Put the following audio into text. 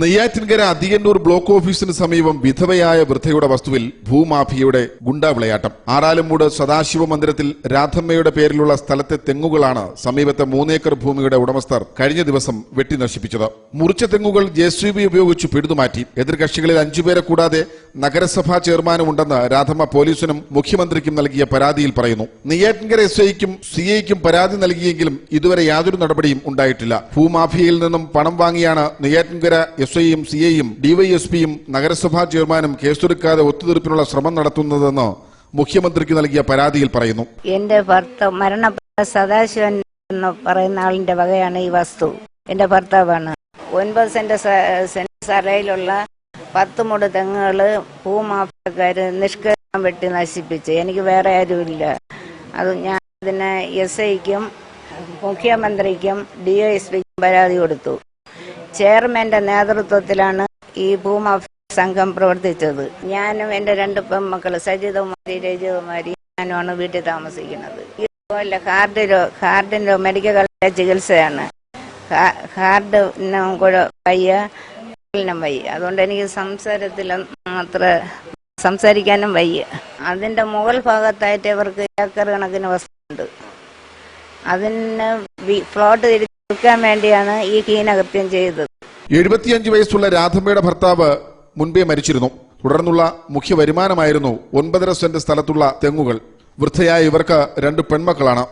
Neyyattinkara Athiyannur block ഓഫീസിന് സമീപം വിധവയായ വൃദ്ധയുടെ വസ്തുവിൽ ഭൂമാഫിയയുടെ ഗുണ്ടാവിളയാട്ടം ആറാലുംമൂട് സദാശിവ മന്ദിരത്തിൽ രാധമ്മയുടെ പേരിലുള്ള സ്ഥലത്തെ തെങ്ങുകളാണ് സമീപത്തെ മൂന്നേക്കർ ഭൂമിയുടെ ഉടമസ്ഥർ കഴിഞ്ഞ ദിവസം വെട്ടി നശിപ്പിച്ചത്. മുറിച്ച തെങ്ങുകൾ ജെ സി ബി ഉപയോഗിച്ച് പിടുതുമാറ്റി എതിർകക്ഷികളിൽ അഞ്ചുപേരെ കൂടാതെ നഗരസഭാ ചെയർമാനും ഉണ്ടെന്ന് രാധമ്മ പോലീസിനും മുഖ്യമന്ത്രിക്കും നൽകിയ പരാതിയിൽ പറയുന്നു. നെയ്യാറ്റിൻകര എസ് ഐക്കും സി ഐക്കും പരാതി നൽകിയെങ്കിലും ഇതുവരെ യാതൊരു നടപടിയും ഉണ്ടായിട്ടില്ല. ഭൂമാഫിയയിൽ നിന്നും പണം വാങ്ങിയാണ് നെയ്യാറ്റിൻകര എസ് ഐയും സി ഐയും ഡിവൈഎസ്പിയും നഗരസഭാ ചെയർമാനും കേസെടുക്കാതെ ഒത്തുതീർപ്പിനുള്ള ശ്രമം നടത്തുന്നതെന്ന് മുഖ്യമന്ത്രിക്ക് നൽകിയ പരാതിയിൽ പറയുന്നു. എന്റെ ഭർത്താവ് മരണപ്പെട്ട സദാശിവൻ എന്ന് പറയുന്ന ആളിന്റെ വകയാണ് ഈ വസ്തു. എന്റെ ഭർത്താവാണ്. ഒൻപത് സെന്റ് സറയിലുള്ള പത്ത് മുട് തെങ്ങുകൾ ഭൂമാഫിയക്കാര് നിഷ്കരണം വെട്ടി നശിപ്പിച്ച്. എനിക്ക് വേറെ ആരുമില്ല. അത് ഞാൻ അതിനെ എസ് ഐക്കും മുഖ്യമന്ത്രിക്കും ഡി എസ് പിക്കും പരാതി കൊടുത്തു. ചെയർമാന്റെ നേതൃത്വത്തിലാണ് ഈ ഭൂമാഫിയ സംഘം പ്രവർത്തിച്ചത്. ഞാനും എന്റെ രണ്ട് പെൺമക്കൾ സജിതകുമാരി രജിതകുമാരി ഞാനുമാണ് വീട്ടിൽ താമസിക്കുന്നത്. ഇതുപോലെ ഹാർഡ് ഹാർഡിന്റെ മെഡിക്കൽ കോളേജ് ചികിത്സയാണ്. ഹാർഡ് കൂടെ വയ്യ വയ്യ. അതുകൊണ്ട് എനിക്ക് സംസാരത്തിൽ അത്ര സംസാരിക്കാനും വയ്യ. അതിന്റെ മുകൾ ഭാഗത്തായിട്ട് അവർക്ക് ഏക്കർ കണക്കിന് വസ്തുണ്ട്. അതിന് പ്ലോട്ട് തിരിച്ചു കൊടുക്കാൻ വേണ്ടിയാണ് ഈ ഹീനകൃത്യം ചെയ്തത്. എഴുപത്തിയഞ്ച് വയസ്സുള്ള രാധമ്മയുടെ ഭർത്താവ് മുൻപേ മരിച്ചിരുന്നു. തുടർന്നുള്ള മുഖ്യ വരുമാനമായിരുന്നു ഒൻപതര സെന്റ് സ്ഥലത്തുള്ള തെങ്ങുകൾ. വൃദ്ധയായ ഇവർക്ക് രണ്ട് പെൺമക്കളാണ്.